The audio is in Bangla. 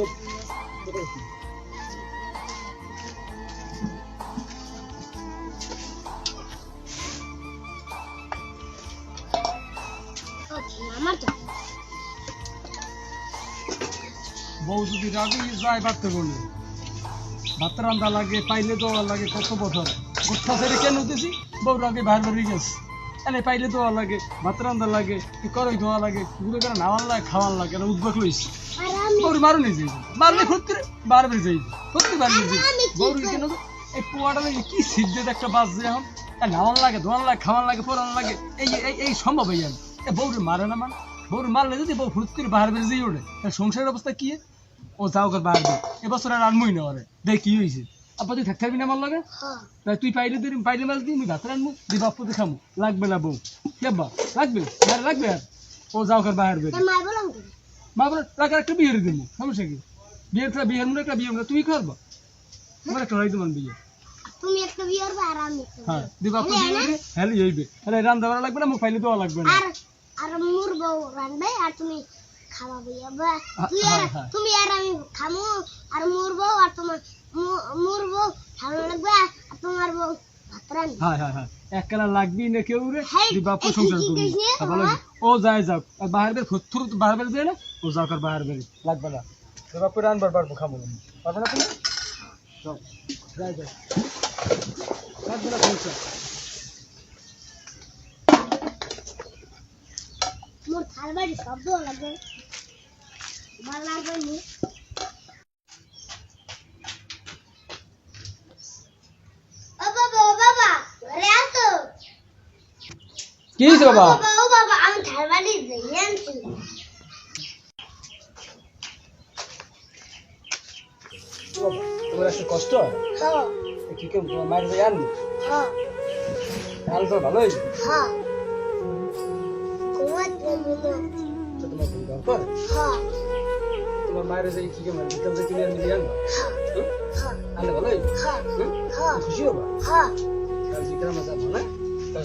বউ যদি রাগে যায়, ভাত বলে ভাত রান্দা লাগে, পাইলে দেওয়া লাগে কত বছর? কোথা ছেড়ে কেন উঠেছি বউ রাগে বাইরে বেরিয়ে গেছে। এনে পাইলে দেওয়া লাগে, ভাত রান্দা লাগে, কি করই দেওয়া লাগে? গুলো করে নাওয়ার লাগে, খাওয়ার লাগে উদ্বেগ লইছি গৌরী মারো নিজে মারলে বেড়ে যাই বেড়ে যাই গৌরী কেন এই পোয়াটা লাগে কি একটা বাজছে এখন। এ নাওয়ার লাগে লাগে খাওয়ার লাগে লাগে। এই এই এই সম্ভব এই আর এ বউরে মারে না মান। বউরে মারলে যদি বউ ফুট করে বাইরে বেড়ে যাই ওঠে তার সংসারের অবস্থা কি ও যাও কর বাইরে দে এবছর আর আনমই না ওরে। দেখ কি হয়েছে আপা তুই থাকতে পারবি না আমার লাগে? হ্যাঁ। তাই তুই পাইলে দিবি পাইলে মাছ দিই আমি ভাত রানবো দি বাপ্পুতে খামু। লাগবে না বউ। কেবা লাগবে? আর লাগবে আর? ও যাও কর বাইরে বেড়ে মা বলে টাকা একটা বিয়ে দিব। সমস্যা কি? বিয়ে একটা বিয়ের মনে একটা বিয়ে তুমি করব? আমার একটা রাইতে মান বিয়ে। তুমি একটা বিয়ে করবে আর আমি হ্যাঁ দিবা হ্যাঁ, হ্যাঁ। হ্যাঁ হইবে। আরে লাগবে না মুখ ফাইলে দেওয়া লাগবে না। আর আর মোর বউ আর তুমি খাওয়াবে। তুই আর হ্যাঁ, হ্যাঁ। তুমি আর আমি খামু। আর মোর বউ আর তোমার মোর বউ খাওয়ানো লাগবে আর তোমার বউ ভাত রানবে হ্যাঁ হ্যাঁ হ্যাঁ। এক কালা লাগবি না কেউ রে। দিবা সংসার করবি। ভালো ও যায় যাও আর বাহির বের থুর বাহির বের যায় না? ও যাও কর বাহির বের লাগবে না। দিবা পুরো আনবার পারব খাব আমি পারবে না তুমি? যাও যাই যাও লাগবে না সংসার মোর থাল বাড়ি শব্দ লাগবে। ভালো লাগবে নি ও বাবা ও বাবা ঘরে আসো কি হয়েছে বাবা কষ্ট হয়? হ্যাঁ। কি কেউ মায়ের যাই আনব? হ্যাঁ। তো ভালোই। হ্যাঁ। তোমার হ্যাঁ। তোমার মায়ের যাই কি কেমন বিকাল যে কিনে আনবি আনব? হ্যাঁ। হ্যাঁ। আনলে ভালোই। হ্যাঁ? হ্যাঁ। খুশি হবা? হ্যাঁ। কাল বিকাল মজা ভালো না তাই